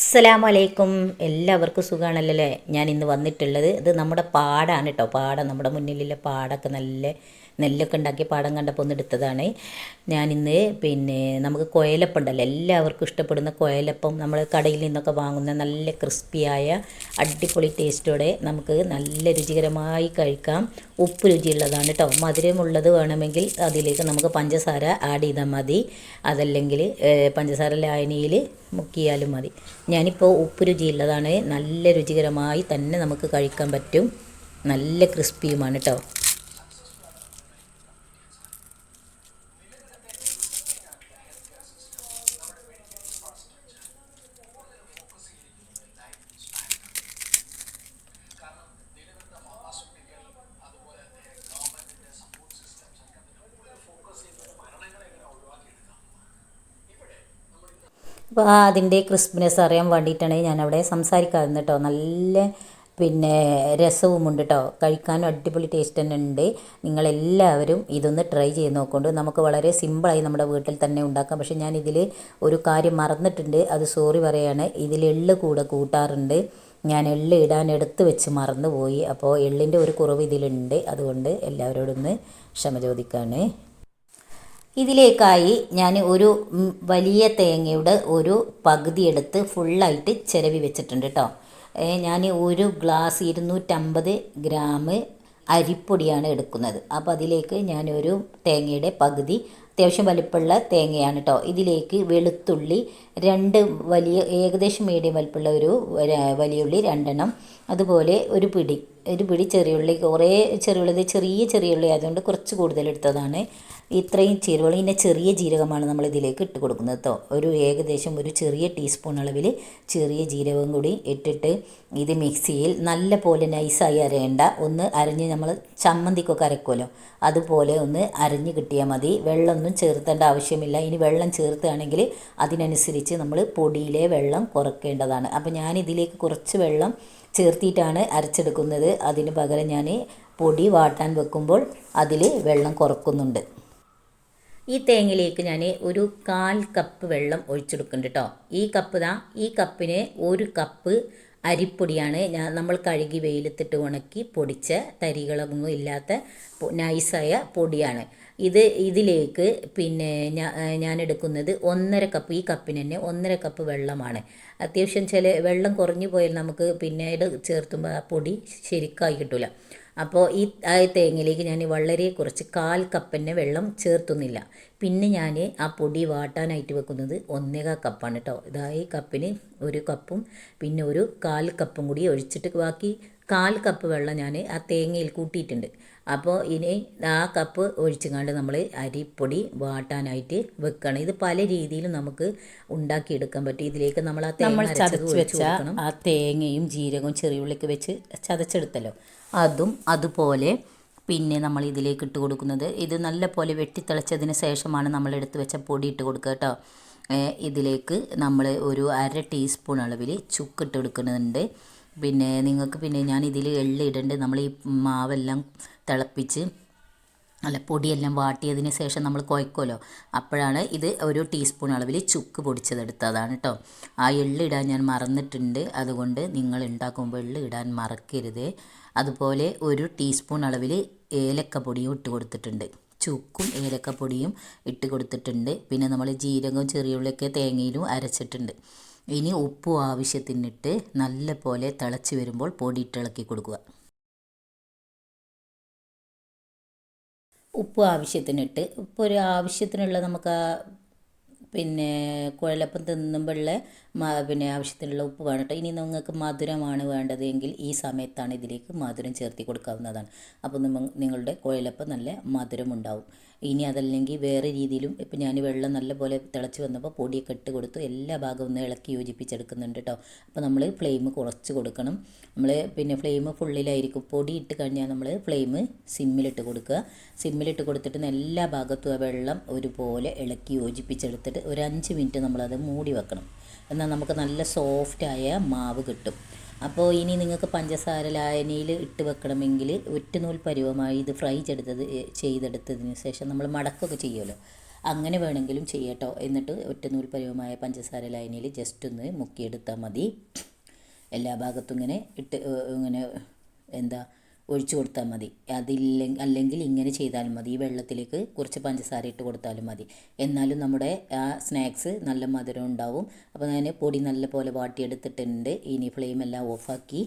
അസ്സലാമു അലൈക്കും എല്ലാവർക്കും സുഖമാണല്ലേ ഞാൻ ഇന്ന് വന്നിട്ടുള്ളത് ഇത് നമ്മുടെ പാടാണ് കേട്ടോ പാടം നമ്മുടെ മുന്നിലുള്ള പാടൊക്കെ നല്ല നെല്ലൊക്കെ ഉണ്ടാക്കി പാടം കണ്ടപ്പോൾ ഒന്ന് എടുത്തതാണ്. ഞാനിന്ന് പിന്നെ നമുക്ക് കുഴലപ്പം ഉണ്ടല്ലോ എല്ലാവർക്കും ഇഷ്ടപ്പെടുന്ന കുഴലപ്പം നമ്മൾ കടയിൽ നിന്നൊക്കെ വാങ്ങുന്ന നല്ല ക്രിസ്പിയായ അടിപൊളി ടേസ്റ്റോടെ നമുക്ക് നല്ല രുചികരമായി കഴിക്കാം. ഉപ്പ് രുചിയുള്ളതാണ് കേട്ടോ മധുരമുള്ളത് വേണമെങ്കിൽ അതിലേക്ക് നമുക്ക് പഞ്ചസാര ആഡ് ചെയ്താൽ മതി. അതല്ലെങ്കിൽ പഞ്ചസാര ലായനിയിൽ മുക്കിയാലും മതി. ഞാനിപ്പോൾ ഉപ്പ് രുചിയുള്ളതാണ്. നല്ല രുചികരമായി തന്നെ നമുക്ക് കഴിക്കാൻ പറ്റും. നല്ല ക്രിസ്പിയുമാണ് കേട്ടോ അപ്പോൾ ആ അതിന്റെ ക്രിസ്പിനെസ് അറിയാൻ വേണ്ടിയിട്ടാണ് ഞാനവിടെ സംസാരിക്കാറുണ്ട് കേട്ടോ. നല്ല പിന്നെ രസവുമുണ്ട് കേട്ടോ. കഴിക്കാനും അടിപൊളി ടേസ്റ്റ് തന്നെ ഉണ്ട്. നിങ്ങളെല്ലാവരും ഇതൊന്ന് ട്രൈ ചെയ്ത് നോക്കൊണ്ട് നമുക്ക് വളരെ സിമ്പിളായി നമ്മുടെ വീട്ടിൽ തന്നെ ഉണ്ടാക്കാം. പക്ഷേ ഞാൻ ഇതിൽ ഒരു കാര്യം മറന്നിട്ടുണ്ട്. അത് സോറി പറയാണ്. ഇതിൽ എള്ള് കൂടെ കൂട്ടാറുണ്ട്. ഞാൻ എള്ള് ഇടാൻ എടുത്ത് വെച്ച് മറന്നുപോയി. അപ്പോൾ എള്ളിന്റെ ഒരു കുറവ് ഇതിലുണ്ട്. അതുകൊണ്ട് എല്ലാവരോടൊന്ന് ക്ഷമ ചോദിക്കുകയാണ് ഇതിലേക്കായി ഞാൻ ഒരു വലിയ തേങ്ങയുടെ ഒരു പകുതി എടുത്ത് ഫുള്ളായിട്ട് ചിരവി വെച്ചിട്ടുണ്ട് കേട്ടോ ഞാൻ ഒരു ഗ്ലാസ് ഇരുന്നൂറ്റമ്പത് ഗ്രാം അരിപ്പൊടിയാണ് എടുക്കുന്നത്. അപ്പോൾ അതിലേക്ക് ഞാനൊരു തേങ്ങയുടെ പകുതി അത്യാവശ്യം വലിപ്പമുള്ള തേങ്ങയാണ് കേട്ടോ ഇതിലേക്ക് വെളുത്തുള്ളി രണ്ട് വലിയ ഏകദേശം മീഡിയം വലിപ്പമുള്ള ഒരു വലിയ ഉള്ളി രണ്ടെണ്ണം അതുപോലെ ഒരു പിടി ഒരു പിടി ചെറിയുള്ളി കുറേ ചെറിയുള്ളി ചെറിയ ചെറിയുള്ളി ആയതുകൊണ്ട് കുറച്ച് കൂടുതൽ എടുത്തതാണ്. ഇത്രയും ചേരുവകൾ പിന്നെ ചെറിയ ജീരകമാണ് നമ്മൾ ഇതിലേക്ക് ഇട്ട് കൊടുക്കുന്നത് കേട്ടോ ഒരു ഏകദേശം ഒരു ചെറിയ ടീസ്പൂൺ അളവിൽ ചെറിയ ജീരകം കൂടി ഇട്ടിട്ട് ഇത് മിക്സിയിൽ നല്ല പോലെ നൈസായി അരയേണ്ട. ഒന്ന് അരഞ്ഞ് നമ്മൾ ചമ്മന്തിക്കൊക്കെ അരക്കുമല്ലോ അതുപോലെ ഒന്ന് അരഞ്ഞ് കിട്ടിയാൽ മതി. വെള്ളമൊന്നും ചേർത്തേണ്ട ആവശ്യമില്ല. ഇനി വെള്ളം ചേർത്തുകയാണെങ്കിൽ അതിനനുസരിച്ച് നമ്മൾ പൊടിയിലെ വെള്ളം കുറക്കേണ്ടതാണ്. അപ്പോൾ ഞാൻ ഇതിലേക്ക് കുറച്ച് വെള്ളം ചേർത്തിയിട്ടാണ് അരച്ചെടുക്കുന്നത്. അതിന് പകരം ഞാൻ പൊടി വാട്ടാൻ വെക്കുമ്പോൾ അതിൽ വെള്ളം കുറക്കുന്നുണ്ട്. ഈ തേങ്ങയിലേക്ക് ഞാൻ ഒരു കാൽ കപ്പ് വെള്ളം ഒഴിച്ചെടുക്കുന്നുണ്ട് കേട്ടോ ഈ കപ്പ് ദാ ഈ കപ്പിന് ഒരു കപ്പ് അരിപ്പൊടിയാണ്. ഞാൻ നമ്മൾ കഴുകി വെയിലത്തിട്ട് ഉണക്കി പൊടിച്ച തരികളൊന്നും ഇല്ലാത്ത നൈസായ പൊടിയാണ്. ഇത് ഇതിലേക്ക് പിന്നെ ഞാൻ എടുക്കുന്നത് ഒന്നര കപ്പ് ഈ കപ്പിന് തന്നെ ഒന്നര കപ്പ് വെള്ളമാണ്. അത്യാവശ്യം ചില വെള്ളം കുറഞ്ഞു പോയാൽ നമുക്ക് പിന്നീട് ചേർത്തുമ്പോൾ ആ പൊടി ശരിക്കായി കിട്ടില്ല അപ്പോൾ ഈ ആ തേങ്ങയിലേക്ക് ഞാൻ വളരെ കുറച്ച് കാൽ കപ്പിന്റെ വെള്ളം ചേർത്തുന്നില്ല. പിന്നെ ഞാൻ ആ പൊടി വാട്ടാനായിട്ട് വെക്കുന്നത് ഒന്നേകാൽ കപ്പാണ് കേട്ടോ ഇതാ ഈ കപ്പിന് ഒരു കപ്പും പിന്നെ ഒരു കാൽ കപ്പും കൂടി ഒഴിച്ചിട്ട് ബാക്കി കാൽ കപ്പ് വെള്ളം ഞാൻ ആ തേങ്ങയിൽ കൂട്ടിയിട്ടുണ്ട്. അപ്പോൾ ഇനി ആ കപ്പ് ഒഴിച്ചുകൊണ്ട് നമ്മൾ അരിപ്പൊടി വാട്ടാനായിട്ട് വെക്കണം. ഇത് പല രീതിയിലും നമുക്ക് ഉണ്ടാക്കിയെടുക്കാൻ പറ്റും. ഇതിലേക്ക് നമ്മൾ ആ തേങ്ങ ചതച്ച് വെച്ച ആ തേങ്ങയും ജീരകവും ചെറിയുള്ളിക്ക് വെച്ച് ചതച്ചെടുത്തല്ലോ. അതും അതുപോലെ പിന്നെ നമ്മൾ ഇതിലേക്ക് ഇട്ട് കൊടുക്കുന്നത്. ഇത് നല്ല പോലെ വെട്ടിത്തിളച്ചതിന് ശേഷമാണ് നമ്മൾ എടുത്ത് വെച്ച പൊടി ഇട്ട് കൊടുക്കുക കേട്ടോ. ഇതിലേക്ക് നമ്മൾ ഒരു അര ടീസ്പൂൺ അളവിൽ ചുക്ക് ഇട്ട് കൊടുക്കുന്നുണ്ട്. പിന്നെ നിങ്ങൾക്ക് പിന്നെ ഞാൻ ഇതിൽ എള്ളി ഇടണ്ട് നമ്മൾ ഈ മാവെല്ലാം തിളപ്പിച്ച് അല്ല പൊടിയെല്ലാം വാട്ടിയതിന് ശേഷം നമ്മൾ കുഴക്കുമല്ലോ. അപ്പോഴാണ് ഇത് ഒരു ടീസ്പൂൺ അളവിൽ ചുക്ക് പൊടിച്ചതെടുത്തതാണ് കേട്ടോ. ആ എള്ള് ഇടാൻ ഞാൻ മറന്നിട്ടുണ്ട്. അതുകൊണ്ട് നിങ്ങൾ ഉണ്ടാക്കുമ്പോൾ എള്ള് ഇടാൻ മറക്കരുത്. അതുപോലെ ഒരു ടീസ്പൂൺ അളവിൽ ഏലക്കപ്പൊടിയും ഇട്ട് കൊടുത്തിട്ടുണ്ട്. ചുക്കും ഏലക്കപ്പൊടിയും ഇട്ട് കൊടുത്തിട്ടുണ്ട്. പിന്നെ നമ്മൾ ജീരകവും ചെറിയുള്ളിയൊക്കെ തേങ്ങയിലും അരച്ചിട്ടുണ്ട്. ഇനി ഉപ്പും ആവശ്യത്തിനിട്ട് നല്ല പോലെ തിളച്ച് വരുമ്പോൾ പൊടി ഇട്ടിളക്കി കൊടുക്കുക. ഉപ്പ് ആവശ്യത്തിനിട്ട് ഇപ്പോൾ ഒരു ആവശ്യത്തിനുള്ള നമുക്ക് ആ പിന്നെ കുഴലപ്പം തിന്നുമ്പോഴുള്ള പിന്നെ ആവശ്യത്തിനുള്ള ഉപ്പ് വേണം കേട്ടോ ഇനി നിങ്ങൾക്ക് മധുരമാണ് വേണ്ടത് എങ്കിൽ ഈ സമയത്താണ് ഇതിലേക്ക് മധുരം ചേർത്തി കൊടുക്കാവുന്നതാണ്. അപ്പോൾ നിങ്ങളുടെ കുഴലപ്പം നല്ല മധുരമുണ്ടാവും. ഇനി അതല്ലെങ്കിൽ വേറെ രീതിയിലും ഇപ്പം ഞാൻ വെള്ളം നല്ലപോലെ തിളച്ച് വന്നപ്പോൾ പൊടിയൊക്കെ ഇട്ട് കൊടുത്തു. എല്ലാ ഭാഗവും ഒന്ന് ഇളക്കി യോജിപ്പിച്ചെടുക്കുന്നുണ്ട് കേട്ടോ. അപ്പോൾ നമ്മൾ ഫ്ലെയിം കുറച്ച് കൊടുക്കണം. നമ്മൾ പിന്നെ ഫ്ലെയിം ഫുള്ളിലായിരിക്കും. പൊടി ഇട്ട് കഴിഞ്ഞാൽ നമ്മൾ ഫ്ലെയിം സിമ്മിലിട്ട് കൊടുക്കുക. സിമ്മിലിട്ട് കൊടുത്തിട്ട് എല്ലാ ഭാഗത്തും ആ വെള്ളം ഒരുപോലെ ഇളക്കി യോജിപ്പിച്ചെടുത്തിട്ട് ഒരു അഞ്ച് മിനിറ്റ് നമ്മളത് മൂടി വെക്കണം. എന്നാൽ നമുക്ക് നല്ല സോഫ്റ്റായ മാവ് കിട്ടും. അപ്പോൾ ഇനി നിങ്ങൾക്ക് പഞ്ചസാര ലായനിയിൽ ഇട്ട് വെക്കണമെങ്കിൽ ഒറ്റനൂൽ പരുവമായി ഇത് ഫ്രൈ ചെയ്തെടുത്തത് ചെയ്തെടുത്തതിന് ശേഷം നമ്മൾ മടക്കൊക്കെ ചെയ്യുമല്ലോ. അങ്ങനെ വേണമെങ്കിലും ചെയ്യട്ടോ. എന്നിട്ട് ഒറ്റനൂൽ പരുവമായ പഞ്ചസാര ലായനയിൽ ജസ്റ്റ് ഒന്ന് മുക്കിയെടുത്താൽ മതി. എല്ലാ ഭാഗത്തും ഇങ്ങനെ ഇട്ട് ഇങ്ങനെ എന്താ ഒഴിച്ചു കൊടുത്താൽ മതി. അതില്ല അല്ലെങ്കിൽ ഇങ്ങനെ ചെയ്താലും മതി. ഈ വെള്ളത്തിലേക്ക് കുറച്ച് പഞ്ചസാര ഇട്ട് കൊടുത്താലും മതി. എന്നാലും നമ്മുടെ ആ സ്നാക്സ് നല്ല മധുരം ഉണ്ടാവും. അപ്പോൾ ഞാൻ പൊടി നല്ല പോലെ വാട്ടിയെടുത്തിട്ടുണ്ട്. ഇനി ഫ്ലെയിം എല്ലാം ഓഫാക്കി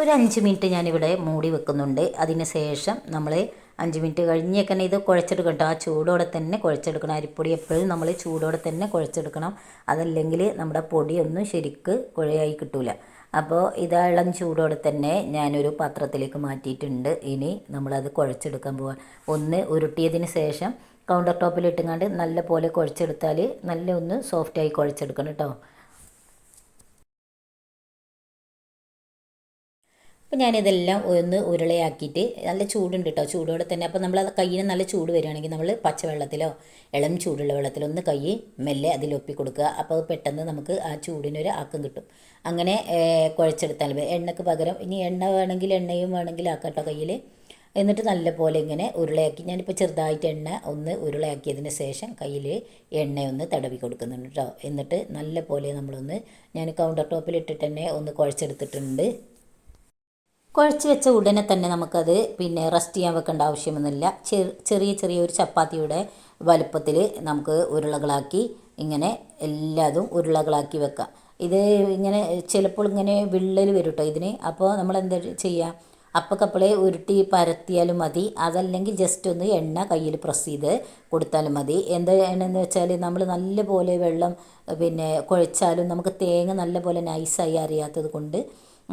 ഒരു അഞ്ച് മിനിറ്റ് ഞാനിവിടെ മൂടി വെക്കുന്നുണ്ട്. അതിന് ശേഷം നമ്മൾ അഞ്ച് മിനിറ്റ് കഴിഞ്ഞേക്കന്നെ ഇത് കുഴച്ചെടുക്കട്ടോ. ആ ചൂടോടെ തന്നെ കുഴച്ചെടുക്കണം. അരിപ്പൊടി എപ്പോഴും നമ്മൾ ചൂടോടെ തന്നെ കുഴച്ചെടുക്കണം. അതല്ലെങ്കിൽ നമ്മുടെ പൊടിയൊന്നും ശരിക്ക് കുഴയായി കിട്ടില്ല അപ്പോൾ ഇത് ഇളം ചൂടോടെ തന്നെ ഞാനൊരു പാത്രത്തിലേക്ക് മാറ്റിയിട്ടുണ്ട്. ഇനി നമ്മളത് കുഴച്ചെടുക്കാൻ പോവാം. ഒന്ന് ഉരുട്ടിയതിന് ശേഷം കൗണ്ടർ ടോപ്പിൽ ഇട്ടുങ്ങാണ്ട് നല്ല പോലെ കുഴച്ചെടുത്താൽ നല്ല ഒന്ന് സോഫ്റ്റായി കുഴച്ചെടുക്കണം കേട്ടോ. അപ്പോൾ ഞാനിതെല്ലാം ഒന്ന് ഉരുളയാക്കിയിട്ട് നല്ല ചൂടുണ്ട് കേട്ടോ ചൂടോടെ തന്നെ. അപ്പോൾ നമ്മൾ അത് കയ്യിൽ നല്ല ചൂട് വരികയാണെങ്കിൽ നമ്മൾ പച്ചവെള്ളത്തിലോ ഇളം ചൂടുള്ള വെള്ളത്തിലോ ഒന്ന് കൈ മെല്ലെ അതിലൊപ്പി കൊടുക്കുക അപ്പോൾ പെട്ടെന്ന് നമുക്ക് ആ ചൂടിനൊരു ആക്കം കിട്ടും. അങ്ങനെ കുഴച്ചെടുത്താൽ മതി. എണ്ണക്ക് പകരം ഇനി എണ്ണ വേണമെങ്കിൽ എണ്ണയും വേണമെങ്കിൽ ആക്കാം കേട്ടോ കയ്യിൽ എന്നിട്ട് നല്ല പോലെ ഇങ്ങനെ ഉരുളയാക്കി ഞാനിപ്പോൾ ചെറുതായിട്ട് എണ്ണ ഒന്ന് ഉരുളയാക്കിയതിന് ശേഷം കയ്യിൽ എണ്ണയൊന്ന് തടവി കൊടുക്കുന്നുണ്ട് കേട്ടോ എന്നിട്ട് നല്ല പോലെ നമ്മളൊന്ന് ഞാൻ കൗണ്ടർ ടോപ്പിൽ ഇട്ടിട്ട് തന്നെ ഒന്ന് കുഴച്ചെടുത്തിട്ടുണ്ട്. കുഴച്ച് വെച്ച ഉടനെ തന്നെ നമുക്കത് പിന്നെ റെസ്റ്റ് ചെയ്യാൻ വെക്കേണ്ട ആവശ്യമൊന്നുമില്ല. ചെറിയ ചെറിയ ഒരു ചപ്പാത്തിയുടെ വലുപ്പത്തിൽ നമുക്ക് ഉരുളകളാക്കി ഇങ്ങനെ എല്ലാതും ഉരുളകളാക്കി വെക്കാം. ഇത് ഇങ്ങനെ ചിലപ്പോൾ ഇങ്ങനെ വിള്ളൽ വരും കേട്ടോ ഇതിന്. അപ്പോൾ നമ്മൾ എന്താ ചെയ്യുക അപ്പക്കപ്പളെ ഉരുട്ടി പരത്തിയാലും മതി. അതല്ലെങ്കിൽ ജസ്റ്റ് ഒന്ന് എണ്ണ കയ്യിൽ പ്രസ് ചെയ്ത് കൊടുത്താലും മതി. എന്താ എണ്ണയെന്ന് വെച്ചാൽ നമ്മൾ നല്ലപോലെ വെള്ളം പിന്നെ കുഴച്ചാലും നമുക്ക് തേങ്ങ നല്ലപോലെ നൈസായി അറിയാത്തത് കൊണ്ട്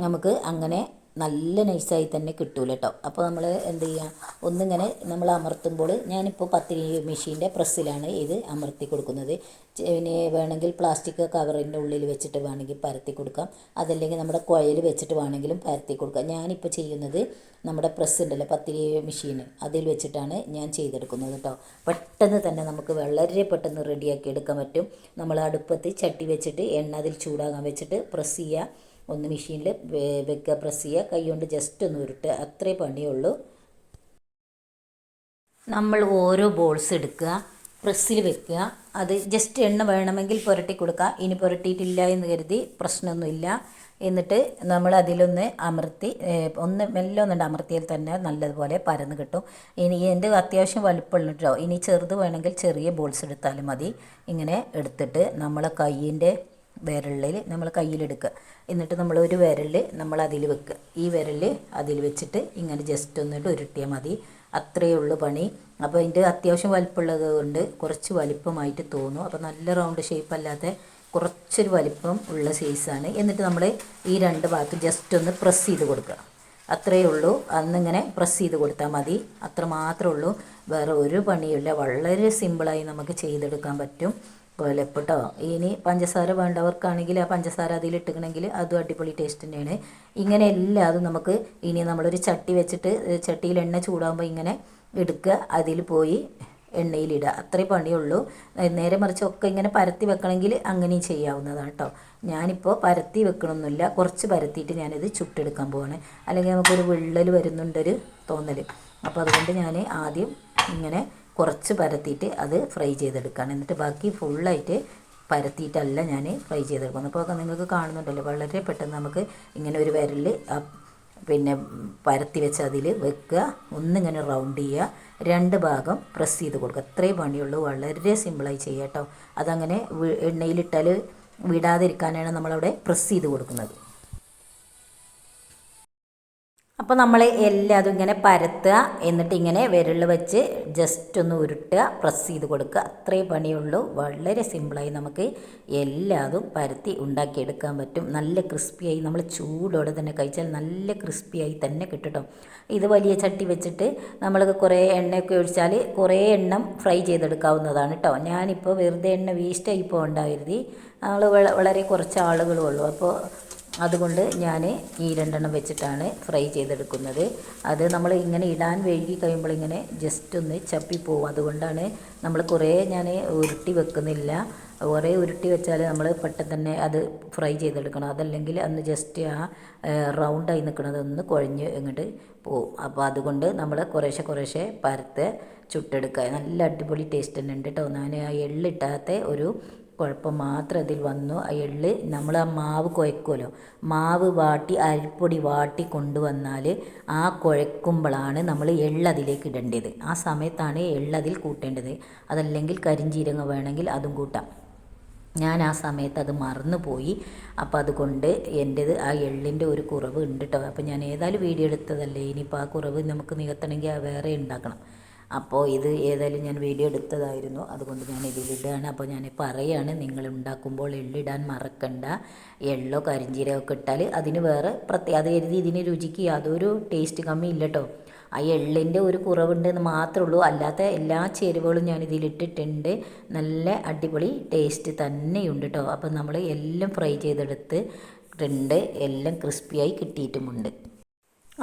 നമുക്ക് അങ്ങനെ നല്ല നൈസായി തന്നെ കിട്ടൂല കേട്ടോ അപ്പോൾ നമ്മൾ എന്ത് ചെയ്യുക ഒന്നിങ്ങനെ നമ്മൾ അമർത്തുമ്പോൾ ഞാനിപ്പോൾ പത്തിരി മെഷീന്റെ പ്രസ്സിലാണ് ഇത് അമർത്തി കൊടുക്കുന്നത്. പിന്നെ വേണമെങ്കിൽ പ്ലാസ്റ്റിക് കവറിന്റെ ഉള്ളിൽ വെച്ചിട്ട് വേണമെങ്കിൽ പരത്തി കൊടുക്കാം. അതല്ലെങ്കിൽ നമ്മുടെ കുഴൽ വെച്ചിട്ട് വേണമെങ്കിലും പരത്തി കൊടുക്കാം. ഞാനിപ്പോൾ ചെയ്യുന്നത് നമ്മുടെ പ്രസ് ഉണ്ടല്ലോ പത്തിരി മെഷീൻ അതിൽ വെച്ചിട്ടാണ് ഞാൻ ചെയ്തെടുക്കുന്നത് കേട്ടോ പെട്ടെന്ന് തന്നെ നമുക്ക് വളരെ പെട്ടെന്ന് റെഡിയാക്കി എടുക്കാൻ പറ്റും. നമ്മൾ അടുപ്പത്ത് ചട്ടി വെച്ചിട്ട് എണ്ണ അതിൽ ചൂടാകാൻ വെച്ചിട്ട് പ്രസ് ചെയ്യുക ഒന്ന് മെഷീനിൽ വെക്കുക പ്രസ് ചെയ്യുക. കൈ കൊണ്ട് ജസ്റ്റ് ഒന്ന് ഉരുട്ട് അത്രേ പണിയുള്ളൂ. നമ്മൾ ഓരോ ബോൾസ് എടുക്കുക. പ്രസ്സിൽ വെക്കുക. അത് ജസ്റ്റ് എണ്ണ വേണമെങ്കിൽ പുരട്ടി കൊടുക്കുക. ഇനി പുരട്ടിയിട്ടില്ല എന്ന് കരുതി പ്രശ്നമൊന്നുമില്ല എന്നിട്ട് നമ്മൾ അതിലൊന്ന് അമർത്തി ഒന്ന് മെല്ലെ ഒന്നുണ്ട് അമർത്തിയാൽ തന്നെ നല്ലതുപോലെ പരന്ന് കിട്ടും. ഇനി എന്റെ അത്യാവശ്യം വലുപ്പമുള്ള കേട്ടോ ഇനി ചെറുത് വേണമെങ്കിൽ ചെറിയ ബോൾസ് എടുത്താലും മതി. ഇങ്ങനെ എടുത്തിട്ട് നമ്മളെ കയ്യിന്റെ വിരലിൽ നമ്മൾ കയ്യിലെടുക്കുക എന്നിട്ട് നമ്മൾ ഒരു വിരൽ നമ്മൾ അതിൽ വെക്കുക ഈ വിരൽ അതിൽ വെച്ചിട്ട് ഇങ്ങനെ ജസ്റ്റ് ഒന്നിട്ട് ഉരുട്ടിയാൽ മതി. അത്രയേ ഉള്ളൂ പണി. അപ്പോൾ അതിന്റെ അത്യാവശ്യം വലിപ്പമുള്ളത് കൊണ്ട് കുറച്ച് വലിപ്പമായിട്ട് തോന്നും. അപ്പോൾ നല്ല റൗണ്ട് ഷേപ്പ് അല്ലാതെ കുറച്ചൊരു വലിപ്പം ഉള്ള സൈസാണ് എന്നിട്ട് നമ്മൾ ഈ രണ്ട് ഭാഗത്ത് ജസ്റ്റ് ഒന്ന് പ്രസ് ചെയ്ത് കൊടുക്കുക അത്രയേ ഉള്ളൂ. അന്നിങ്ങനെ പ്രസ് ചെയ്ത് കൊടുത്താൽ മതി. അത്ര മാത്രമേ ഉള്ളൂ. വേറെ ഒരു പണിയില്ല വളരെ സിമ്പിളായി നമുക്ക് ചെയ്തെടുക്കാൻ പറ്റും. കൊലപ്പെട്ടോ ഇനി പഞ്ചസാര വേണ്ടവർക്കാണെങ്കിൽ ആ പഞ്ചസാര അതിൽ അതിലിട്ടിക്കണമെങ്കിൽ അതും അടിപൊളി ടേസ്റ്റ് തന്നെയാണ് ഇങ്ങനെ എല്ലാതും നമുക്ക് ഇനി നമ്മളൊരു ചട്ടി വെച്ചിട്ട് ചട്ടിയിൽ എണ്ണ ചൂടാകുമ്പോൾ ഇങ്ങനെ എടുക്കുക. അതിൽ പോയി എണ്ണയിലിടുക. അത്രേ പണിയുള്ളൂ. നേരെ മറിച്ച് ഒക്കെ ഇങ്ങനെ പരത്തി വെക്കണമെങ്കിൽ അങ്ങനെയും ചെയ്യാവുന്നതാണ് കേട്ടോ. ഞാനിപ്പോൾ പരത്തി വെക്കണമെന്നില്ല കുറച്ച് പരത്തിയിട്ട് ഞാനിത് ചുട്ടെടുക്കാൻ പോവാണ്. അല്ലെങ്കിൽ നമുക്കൊരു വിള്ളൽ വരുന്നുണ്ടൊരു തോന്നൽ അപ്പോൾ അതുകൊണ്ട് ഞാൻ ആദ്യം ഇങ്ങനെ കുറച്ച് പരത്തിയിട്ട് അത് ഫ്രൈ ചെയ്തെടുക്കുകയാണ് എന്നിട്ട് ബാക്കി ഫുള്ളായിട്ട് പരത്തിയിട്ടല്ല ഞാൻ ഫ്രൈ ചെയ്തെടുക്കുന്നത്. അപ്പോൾ നിങ്ങൾക്ക് കാണുന്നുണ്ടല്ലോ. വളരെ പെട്ടെന്ന് നമുക്ക് ഇങ്ങനെ ഒരു വിരൽ പിന്നെ പരത്തി വെച്ച് അതിൽ വെക്കുക. ഒന്നിങ്ങനെ റൗണ്ട് ചെയ്യുക. രണ്ട് ഭാഗം പ്രസ് ചെയ്ത് കൊടുക്കുക. അത്രയും പണിയുള്ളൂ. വളരെ സിമ്പിളായി ചെയ്യുക കേട്ടോ. അതങ്ങനെ എണ്ണയിലിട്ടാൽ വിടാതിരിക്കാനാണ് നമ്മളവിടെ പ്രസ് ചെയ്ത് കൊടുക്കുന്നത്. അപ്പോൾ നമ്മൾ എല്ലാതും ഇങ്ങനെ പരത്തുക എന്നിട്ട് ഇങ്ങനെ വിരൽ വെച്ച് ജസ്റ്റ് ഒന്ന് ഉരുട്ടുക പ്രസ് ചെയ്ത് കൊടുക്കുക. അത്രേ പണിയുള്ളൂ. വളരെ സിമ്പിളായി നമുക്ക് എല്ലാതും പരത്തി ഉണ്ടാക്കിയെടുക്കാൻ പറ്റും. നല്ല ക്രിസ്പിയായി നമ്മൾ ചൂടോടെ തന്നെ കഴിച്ചാൽ നല്ല ക്രിസ്പിയായി തന്നെ കിട്ടും ഇത് വലിയ ചട്ടി വെച്ചിട്ട് നമ്മൾ കുറേ എണ്ണയൊക്കെ ഒഴിച്ചാൽ കുറേ എണ്ണം ഫ്രൈ ചെയ്തെടുക്കാവുന്നതാണ് കേട്ടോ ഞാനിപ്പോൾ വെറുതെ എണ്ണ വേസ്റ്റായി പോകണ്ടായിരുതി നമ്മൾ വളരെ കുറച്ച് ആളുകളുള്ളൂ. അപ്പോൾ അതുകൊണ്ട് ഞാൻ ഈ രണ്ടെണ്ണം വെച്ചിട്ടാണ് ഫ്രൈ ചെയ്തെടുക്കുന്നത്. അത് നമ്മൾ ഇങ്ങനെ ഇടാൻ വൈകി കഴിയുമ്പോൾ ഇങ്ങനെ ജസ്റ്റ് ഒന്ന് ചപ്പിപ്പോവും അതുകൊണ്ടാണ് നമ്മൾ കുറേ ഞാൻ ഉരുട്ടി വെക്കുന്നില്ല. കുറേ ഉരുട്ടി വെച്ചാൽ നമ്മൾ പെട്ടെന്ന് തന്നെ അത് ഫ്രൈ ചെയ്തെടുക്കണം. അതല്ലെങ്കിൽ അന്ന് ജസ്റ്റ് ആ റൗണ്ടായി നിൽക്കുന്നതൊന്ന് കുഴഞ്ഞ് ഇങ്ങോട്ട് പോവും. അപ്പോൾ അതുകൊണ്ട് നമ്മൾ കുറേശ്ശെ കുറേശ്ശെ പരത്ത് ചുട്ടെടുക്കുക. നല്ല അടിപൊളി ടേസ്റ്റ് തന്നെ ഉണ്ട് കേട്ടോ ഞാൻ ആ എള്ളിട്ടാത്ത ഒരു കുഴപ്പം മാത്രം ഇതിൽ വന്നു. എള്ള് നമ്മൾ ആ മാവ് കുഴക്കുമല്ലോ. മാവ് വാട്ടി അരിപ്പൊടി വാട്ടി കൊണ്ടുവന്നാൽ ആ കുഴക്കുമ്പോഴാണ് നമ്മൾ എള്ള് അതിലേക്ക് ഇടേണ്ടത്. ആ സമയത്താണ് എള്ള് അതിൽ കൂട്ടേണ്ടത്. അതല്ലെങ്കിൽ കരിഞ്ചീരങ്ങ വേണമെങ്കിൽ അതും കൂട്ടാം. ഞാൻ ആ സമയത്ത് അത് മറന്നു പോയി അപ്പോൾ അതുകൊണ്ട് എന്റേത് ആ എള്ളിന്റെ ഒരു കുറവ് ഉണ്ട് കേട്ടോ അപ്പോൾ ഞാൻ ഏതായാലും വീഡിയോ എടുത്തതല്ലേ. ഇനിയിപ്പോൾ ആ കുറവ് നമുക്ക് നികത്തണമെങ്കിൽ ആ വേറെ ഉണ്ടാക്കണം. അപ്പോൾ ഇത് ഏതായാലും ഞാൻ വീഡിയോ എടുത്തതായിരുന്നു. അതുകൊണ്ട് ഞാൻ ഇതിലിടുകയാണ് അപ്പോൾ ഞാൻ പറയുകയാണ് നിങ്ങൾ ഉണ്ടാക്കുമ്പോൾ എള്ളിടാൻ മറക്കണ്ട. എള്ളോ കരിഞ്ചീരകമൊക്കെ ഇട്ടാൽ അതിന് വേറെ പ്രത്യേക അത് കരുതി ഇതിന് രുചിക്ക് യാതൊരു ടേസ്റ്റ് കമ്മി ഇല്ല കേട്ടോ ആ എള്ളിന്റെ ഒരു കുറവുണ്ടെന്ന് മാത്രമേ ഉള്ളൂ. അല്ലാത്ത എല്ലാ ചേരുവകളും ഞാൻ ഇതിലിട്ടിട്ടുണ്ട് നല്ല അടിപൊളി ടേസ്റ്റ് തന്നെയുണ്ട് കേട്ടോ അപ്പോൾ നമ്മൾ എല്ലാം ഫ്രൈ ചെയ്തെടുത്ത് ണ്ട് എല്ലാം ക്രിസ്പിയായി കിട്ടിയിട്ടുമുണ്ട്.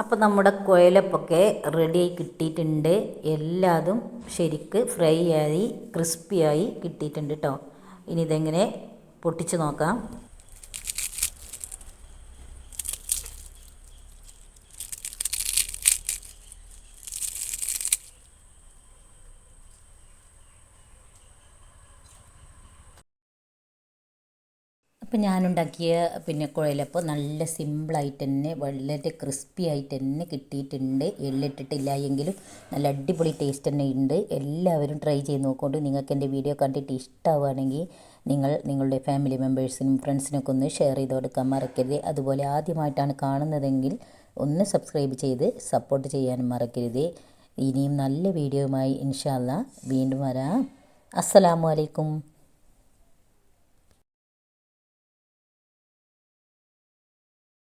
അപ്പോൾ നമ്മുടെ കുഴലപ്പൊക്കെ റെഡിയായി കിട്ടിയിട്ടുണ്ട്. എല്ലാതും ശരിക്ക് ഫ്രൈ ആയി ക്രിസ്പിയായി കിട്ടിയിട്ടുണ്ട് കേട്ടോ ഇനി ഇതെങ്ങനെ പൊട്ടിച്ച് നോക്കാം. അപ്പം ഞാനുണ്ടാക്കിയ പിന്നെ കുഴലപ്പം നല്ല സിമ്പിളായിട്ട് തന്നെ വളരെ ക്രിസ്പി ആയിട്ട് തന്നെ കിട്ടിയിട്ടുണ്ട്. എള്ളിട്ടിട്ടില്ല എങ്കിലും നല്ല അടിപൊളി ടേസ്റ്റ് തന്നെ ഉണ്ട് എല്ലാവരും ട്രൈ ചെയ്ത് നോക്കൊണ്ട് നിങ്ങൾക്ക് എന്റെ വീഡിയോ കണ്ടിട്ട് ഇഷ്ടമാവുകയാണെങ്കിൽ നിങ്ങൾ നിങ്ങളുടെ ഫാമിലി മെമ്പേഴ്സിനും ഫ്രണ്ട്സിനൊക്കെ ഒന്ന് ഷെയർ ചെയ്ത് കൊടുക്കാൻ മറക്കരുത്. അതുപോലെ ആദ്യമായിട്ടാണ് കാണുന്നതെങ്കിൽ ഒന്ന് സബ്സ്ക്രൈബ് ചെയ്ത് സപ്പോർട്ട് ചെയ്യാനും മറക്കരുത്. ഇനിയും നല്ല വീഡിയോയുമായി ഇൻഷാല്ല വീണ്ടും വരാം. അസ്സലാമു അലൈക്കും.